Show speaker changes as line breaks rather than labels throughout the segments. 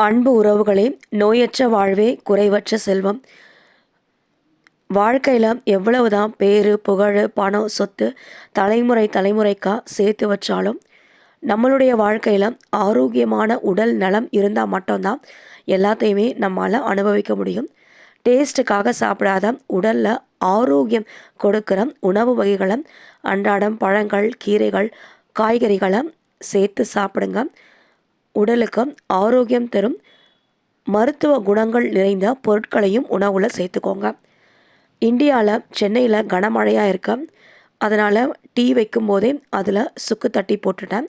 அன்பு உறவுகளே நோயற்ற வாழ்வே குறைவற்ற செல்வம். வாழ்க்கையில் எவ்வளவுதான் பேர் புகழ் பணம் சொத்து தலைமுறை தலைமுறைக்கா சேர்த்து வச்சாலும் நம்மளுடைய வாழ்க்கையில் ஆரோக்கியமான உடல் நலம் இருந்தால் மட்டும்தான் எல்லாத்தையுமே நம்மால் அனுபவிக்க முடியும். டேஸ்ட்டுக்காக சாப்பிடாத உடலில் ஆரோக்கியம் கொடுக்குற உணவு வகைகளை அன்றாடம் பழங்கள் கீரைகள் காய்கறிகளை சேர்த்து சாப்பிடுங்க. உடலுக்கு ஆரோக்கியம் தரும் மருத்துவ குணங்கள் நிறைந்த பொருட்களையும் உணவில் சேர்த்துக்கோங்க. இந்தியாவில் சென்னையில் கனமழையாக இருக்க. அதனால் டீ வைக்கும் போதே அதில் சுக்கு தட்டி போட்டுட்டேன்.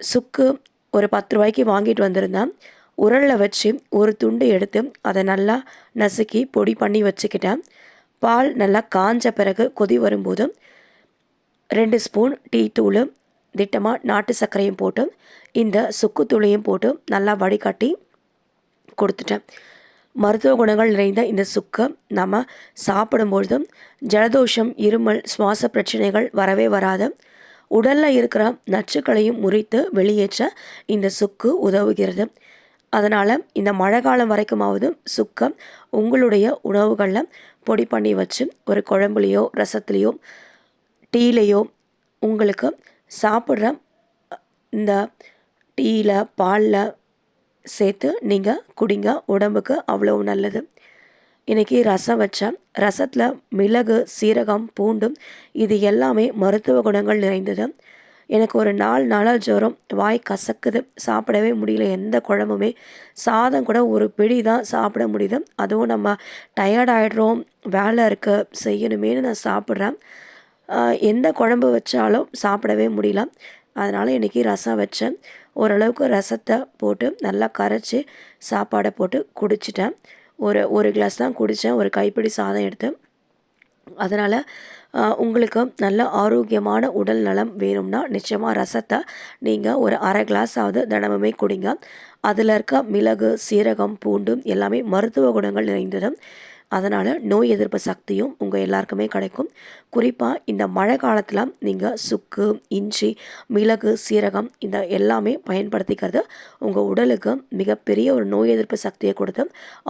சுக்கு ஒரு பத்து ரூபாய்க்கு வாங்கிட்டு வந்திருந்தேன். உரலில் வச்சு ஒரு துண்டு எடுத்து அதை நல்லா நசுக்கி பொடி பண்ணி வச்சுக்கிட்டேன். பால் நல்லா காஞ்ச பிறகு கொதி வரும்போது ரெண்டு ஸ்பூன் டீ தூள் திட்டமாக நாட்டு சர்க்கரையும் போட்டு இந்த சுக்குத்தூளையும் போட்டு நல்லா வடிகட்டி கொடுத்துட்டேன். மருத்துவ குணங்கள் நிறைந்த இந்த சுக்கை நம்ம சாப்பிடும்பொழுதும் ஜலதோஷம் இருமல் சுவாச பிரச்சனைகள் வரவே வராது. உடலில் இருக்கிற நச்சுக்களையும் முறித்து வெளியேற்ற இந்த சுக்கு உதவுகிறது. அதனால் இந்த மழை காலம் வரைக்குமாவது சுக்கம் உங்களுடைய உணவுகளில் பொடி பண்ணி வச்சு ஒரு குழம்புலையோ ரசத்துலேயோ டீலேயோ உங்களுக்கு சாப்பிட்ற இந்த டீயில் பாலில் சேர்த்து நீங்கள் குடிங்க. உடம்புக்கு அவ்வளோ நல்லது. இன்றைக்கி ரசம் வச்சேன். ரசத்தில் மிளகு சீரகம் பூண்டும் இது எல்லாமே மருத்துவ குணங்கள் நிறைந்தது. எனக்கு ஒரு நாலு நாளாக ஜுரம் வாய் கசக்குது. சாப்பிடவே முடியல. எந்த குழம்புமே. சாதம் கூட ஒரு பிடி தான் சாப்பிட முடியுது. அதுவும் நம்ம டயர்ட் ஆகிடுறோம் வேலை இருக்க. செய்யணுமேனு நான் சாப்பிட்றேன். எந்த குழம்பு வச்சாலும் சாப்பிடவே முடியல. அதனால் இன்றைக்கி ரசம் வச்சேன். ஓரளவுக்கு ரசத்தை போட்டு நல்லா கரைச்சி சாப்பாடை போட்டு குடிச்சிட்டேன். ஒரு ஒரு கிளாஸ் தான் குடித்தேன் ஒரு கைப்பிடி சாதம் எடுத்து அதனால் உங்களுக்கு நல்ல ஆரோக்கியமான உடல் நலம் வேணும்னா நிச்சயமாக ரசத்தை நீங்கள் ஒரு அரை கிளாஸாவது தினமுமே குடிங்க. அதில் இருக்க மிளகு சீரகம் பூண்டு எல்லாமே மருத்துவ குணங்கள் நிறைந்ததும் அதனால் நோய் எதிர்ப்பு சக்தியும் உங்கள் எல்லாருக்குமே கிடைக்கும். குறிப்பாக இந்த மழை காலத்தில் நீங்கள் சுக்கு இஞ்சி மிளகு சீரகம் இந்த எல்லாமே பயன்படுத்திக்கிறது உங்கள் உடலுக்கு மிகப்பெரிய ஒரு நோய் எதிர்ப்பு சக்தியை கொடுத்து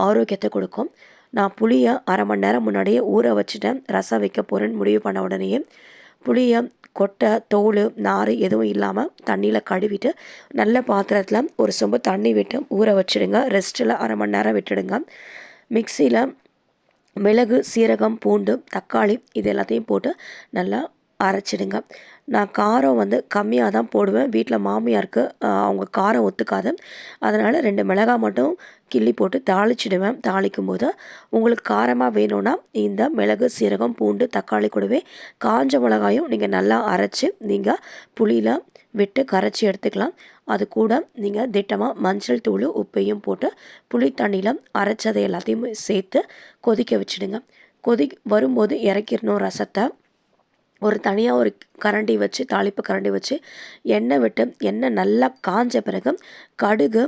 ஆரோக்கியத்தை கொடுக்கும். நான் புளியை அரை மணி நேரம் முன்னாடியே ஊற வச்சுட்டேன். ரசம் வைக்க போகிறேன்னு முடிவு பண்ண உடனேயே புளியை கொட்டை தோல் நார் எதுவும் இல்லாமல் தண்ணியில் கழுவிட்டு நல்ல பாத்திரத்தில் ஒரு சொம்பு தண்ணி விட்டு ஊற வச்சுடுங்க. ரெஸ்ட்டில் அரை மணி நேரம் விட்டுடுங்க. மிக்சியில் மிளகு சீரகம் பூண்டு தக்காளி இது எல்லாத்தையும் போட்டு நல்லா அரைச்சிடுங்க. நான் காரம் வந்து கம்மியாக தான் போடுவேன். வீட்டில் மாமியாருக்கு அவங்க காரம் ஒத்துக்காது. அதனால் ரெண்டு மிளகாய் மட்டும் கிள்ளி போட்டு தாளிச்சிடுவேன். தாளிக்கும் போது உங்களுக்கு காரமாக வேணும்னா இந்த மிளகு சீரகம் பூண்டு தக்காளி கூடவே காஞ்ச மிளகாயும் நீங்கள் நல்லா அரைச்சி நீங்கள் புளியில் விட்டு கரைச்சி எடுத்துக்கலாம். அது கூட நீங்கள் திட்டமாக மஞ்சள் தூள் உப்பையும் போட்டு புளி தண்ணியில் அரைச்சதை எல்லாத்தையும் சேர்த்து கொதிக்க வச்சுடுங்க. கொதி வரும்போது இறக்கிடணும் ரசத்தை. ஒரு தனியாக ஒரு கரண்டி வச்சு தாளிப்பு கரண்டி வச்சு எண்ணெய் விட்டு எண்ணெய் நல்லா காஞ்ச பிறகு கடுகு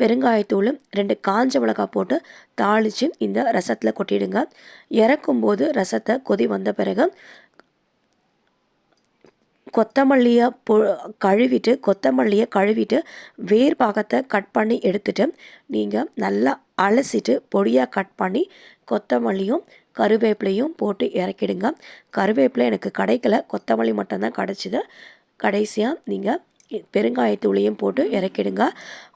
பெருங்காயத்தூள் ரெண்டு காஞ்ச மிளகாய் போட்டு தாளித்து இந்த ரசத்தில் கொட்டிடுங்க. இறக்கும்போது ரசத்தை கொதி வந்த பிறகு கொத்தமல்லியை பொ கழுவிட்டு கொத்தமல்லியை கழுவிட்டு வேர் பாகத்தை கட் பண்ணி எடுத்துட்டு நீங்கள் நல்லா அலசிட்டு பொடியாக கட் பண்ணி கொத்தமல்லியும் கருவேப்பிலையும் போட்டு இறக்கிடுங்க. கருவேப்பிலை எனக்கு கிடைக்கல. கொத்தமல்லி மட்டும்தான் கிடச்சிது. கடைசியாக நீங்கள் பெருங்காயத்தூளையும் போட்டு இறக்கிடுங்க.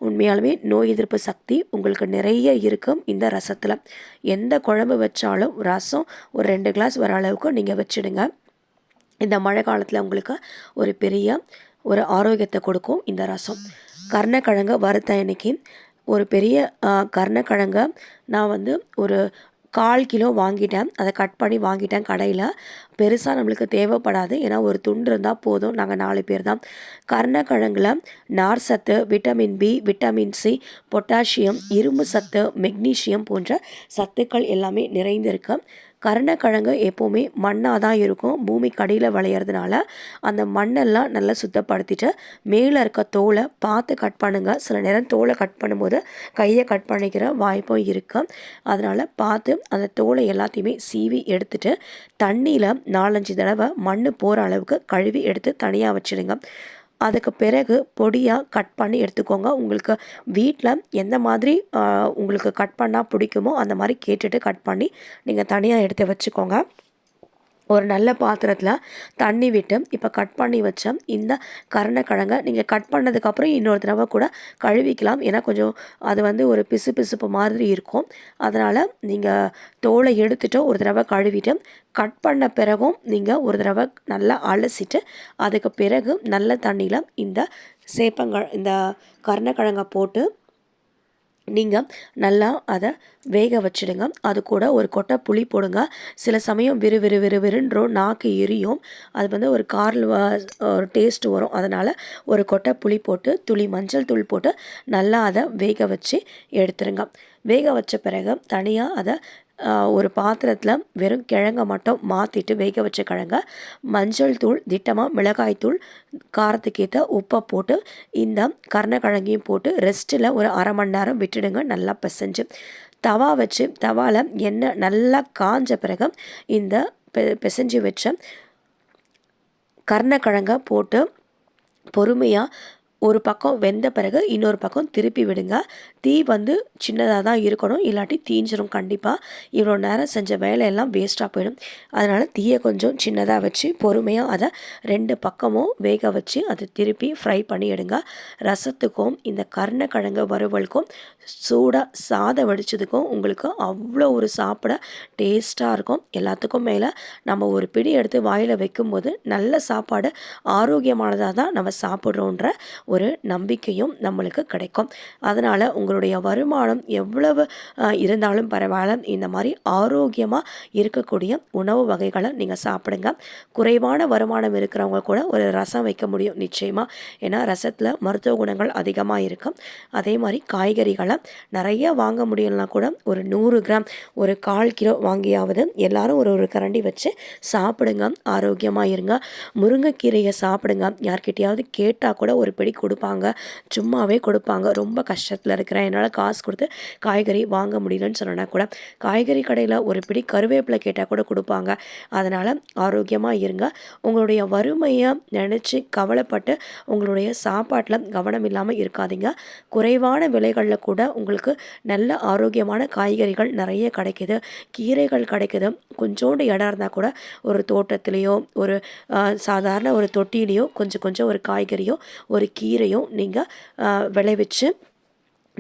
உண்மையாலுமே நோய் எதிர்ப்பு சக்தி உங்களுக்கு நிறைய இருக்கும் இந்த ரசத்தில். எந்த குழம்பு வச்சாலும் ரசம் ஒரு ரெண்டு கிளாஸ் வர அளவுக்கு நீங்கள் வச்சுடுங்க. இந்த மழை காலத்தில் உங்களுக்கு ஒரு பெரிய ஒரு ஆரோக்கியத்தை கொடுக்கும் இந்த ரசம். கருணக்கிழங்கு வறுத்த அன்னைக்கு ஒரு பெரிய கருணக்கிழங்க நான் வந்து ஒரு கால் கிலோ வாங்கிட்டேன். அதை கட் பண்ணி வாங்கிட்டேன் கடையில். பெருசாக நம்மளுக்கு தேவைப்படாது. ஏன்னா ஒரு துண்டு இருந்தால் போதும். நாங்கள் நாலு பேர் தான். கர்ணக்கிழங்கில் நார் சத்து vitamin B vitamin C potassium இரும்பு சத்து மெக்னீஷியம் போன்ற சத்துக்கள் எல்லாமே நிறைந்திருக்கு. கருணக்கிழங்கு எப்போவுமே மண்ணாக தான் இருக்கும். பூமி கடியில் விளையிறதுனால அந்த மண்ணெல்லாம் நல்லா சுத்தப்படுத்திட்டு மேலே இருக்க தோலை பார்த்து கட் பண்ணுங்கள் சில நேரம் தோலை கட் பண்ணும்போது கையை கட் பண்ணிக்கிற வாய்ப்பும் இருக்குது அதனால் பார்த்து அந்த தோலை எல்லாத்தையுமே சீவி எடுத்துட்டு தண்ணியில் நாலஞ்சு தடவை மண் போகிற அளவுக்கு கழுவி எடுத்து தனியாக வச்சுடுங்க. அதுக்கு பிறகு பொடியாக கட் பண்ணி எடுத்துக்கோங்க. உங்களுக்கு வீட்டில் எந்த மாதிரி உங்களுக்கு கட் பண்ணால் பிடிக்குமோ அந்த மாதிரி கேட்டுட்டு கட் பண்ணி நீங்கள் தனியாக எடுத்து வச்சுக்கோங்க. ஒரு நல்ல பாத்திரத்தில் தண்ணி விட்டு இப்போ கட் பண்ணி வச்ச இந்த கருணக்கிழங்கை நீங்கள் கட் பண்ணதுக்கப்புறம் இன்னொரு தடவை கூட கழுவிக்கலாம். ஏன்னா கொஞ்சம் அது வந்து ஒரு பிசு பிசுப்பு மாதிரி இருக்கும். அதனால் நீங்கள் தோலை எடுத்துட்டு ஒரு தடவை கழுவிட்டு கட் பண்ண பிறகும் நீங்கள் ஒரு தடவை நல்லா அலசிட்டு அதுக்கு பிறகு நல்ல தண்ணியில் இந்த சேப்பங்க இந்த கருணக்கிழங்கை போட்டு நீங்கள் நல்லா அதை வேக வச்சிடுங்க. அது கூட ஒரு கொட்டை புளி போடுங்க. சில சமயம் விறு விறு விறு விறுன்றோம் நாக்கு எரியும். அது வந்து ஒரு காரில் ஒரு டேஸ்ட் வரும். அதனால் ஒரு கொட்டை புளி போட்டு துளி மஞ்சள் தூள் போட்டு நல்லா அதை வேக வச்சு எடுத்துருங்க. வேக வச்ச பிறகு தனியாக அதை ஒரு பாத்திரத்தில் வெறும் கிழங்கை மட்டும் மாற்றிட்டு வேக வச்ச கிழங்க மஞ்சள் தூள் திட்டமாக மிளகாய் தூள் காரத்துக்கேற்ற உப்பை போட்டு இந்த கருணக்கிழங்கையும் போட்டு ரெஸ்ட்டில் ஒரு அரை மணி நேரம் விட்டுடுங்க நல்லா பிசைஞ்சு. தவா வச்சு தவாவில் எண்ணெய் நல்லா காஞ்ச பிறகு இந்த பெ- பிசைஞ்சு வச்ச கருணக்கிழங்க போட்டு பொறுமையாக ஒரு பக்கம் வெந்த பிறகு இன்னொரு பக்கம் திருப்பி விடுங்க. தீ வந்து சின்னதாக தான் இருக்கணும். இல்லாட்டி தீஞ்சிரும் கண்டிப்பாக இவ்வளோ நேரம் செஞ்ச வேலையெல்லாம் வேஸ்ட்டாக போயிடும். அதனால் தீயை கொஞ்சம் சின்னதாக வச்சு பொறுமையாக அதை ரெண்டு பக்கமும் வேக வச்சு அதை திருப்பி ஃப்ரை பண்ணி எடுங்க. ரசத்துக்கும் இந்த கருணக்கிழங்கு வறுவலுக்கும் சூடாக சாதம் வடிச்சதுக்கும் உங்களுக்கு அவ்வளோ ஒரு சாப்பிட டேஸ்ட்டாக இருக்கும். எல்லாத்துக்கும் மேலே நம்ம ஒரு பிடி எடுத்து வாயில் வைக்கும்போது நல்ல சாப்பாடு ஆரோக்கியமானதாக தான் நம்ம சாப்பிட்றோன்ற ஒரு நம்பிக்கையும் நம்மளுக்கு கிடைக்கும். அதனால் உங்களுடைய வருமானம் எவ்வளவு இருந்தாலும் பரவாயில்ல. இந்த மாதிரி ஆரோக்கியமாக இருக்கக்கூடிய உணவு வகைகளை நீங்கள் சாப்பிடுங்க. குறைவான வருமானம் இருக்கிறவங்க கூட ஒரு ரசம் வைக்க முடியும் நிச்சயமாக ஏன்னா ரசத்தில் மருத்துவ குணங்கள் அதிகமாக இருக்கும். அதே மாதிரி காய்கறிகளை நிறைய வாங்க முடியலனா கூட ஒரு நூறு கிராம் ஒரு கால் கிலோ வாங்கியாவது எல்லாரும் ஒரு ஒரு கரண்டி வச்சு சாப்பிடுங்க. ஆரோக்கியமாக இருங்க. முருங்கைக்கீரையை சாப்பிடுங்க. யார்கிட்டையாவது கேட்டால் கூட ஒரு பிடி கொடுப்பாங்க. சும்மாவே கொடுப்பாங்க. ரொம்ப கஷ்டத்தில் இருக்கிறேன். என்னால் காசு கொடுத்து காய்கறி வாங்க முடியலன்னு சொன்னோன்னா கூட காய்கறி கடையில் ஒரு பிடி கருவேப்பிலை கேட்டால் கூட கொடுப்பாங்க. அதனால் ஆரோக்கியமாக இருங்க. உங்களுடைய வறுமையை நினச்சி கவலைப்பட்டு உங்களுடைய சாப்பாட்டில் கவனம் இல்லாமல் இருக்காதீங்க. குறைவான விலைகளில் கூட உங்களுக்கு நல்ல ஆரோக்கியமான காய்கறிகள் நிறைய கிடைக்குது. கீரைகள் கிடைக்குது. கொஞ்சோண்டு இடம் இருந்தால் கூட ஒரு தோட்டத்திலேயோ ஒரு சாதாரண ஒரு தொட்டியிலையோ கொஞ்சம் கொஞ்சம் ஒரு காய்கறியோ ஒரு கீ கீரையும் நீங்கள் விளைவிச்சு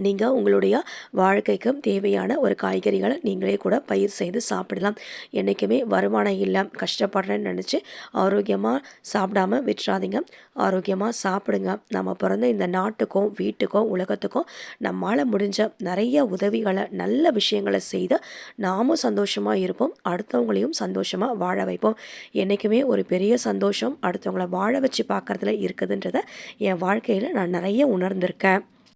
நீங்கள் உங்களுடைய வாழ்க்கைக்கும் தேவையான ஒரு காய்கறிகளை நீங்களே கூட பயிர் செய்து சாப்பிடலாம். என்றைக்குமே வருமானம் இல்லை கஷ்டப்படுறேன்னு நினச்சி ஆரோக்கியமாக சாப்பிடாம விட்டுறாதீங்க. ஆரோக்கியமாக சாப்பிடுங்க. நம்ம பிறந்த இந்த நாட்டுக்கும் வீட்டுக்கும் உலகத்துக்கும் நம்மளால் முடிஞ்ச நிறைய உதவிகளை நல்ல விஷயங்களை செய்து நாமும் சந்தோஷமாக இருப்போம். அடுத்தவங்களையும் சந்தோஷமாக வாழ வைப்போம். என்றைக்குமே ஒரு பெரிய சந்தோஷம் அடுத்தவங்கள வாழ வச்சு பார்க்குறதுல இருக்குதுன்றதை என் வாழ்க்கையில் நான் நிறைய உணர்ந்திருக்கேன்.